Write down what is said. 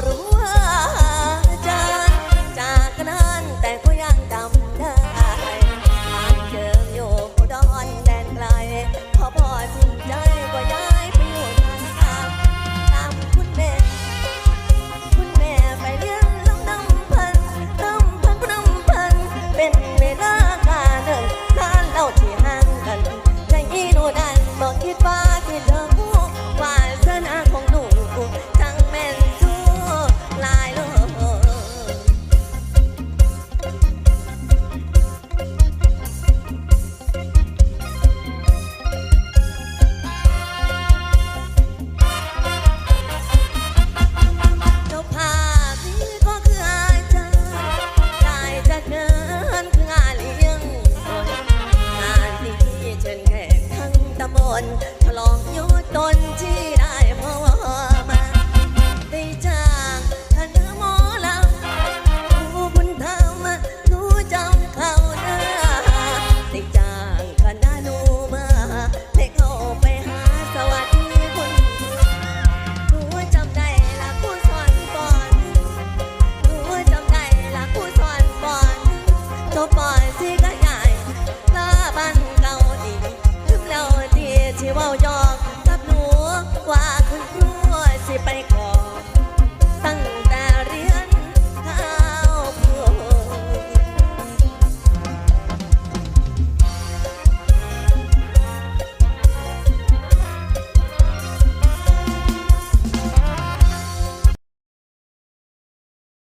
rumba. นกลองย สิไปขอ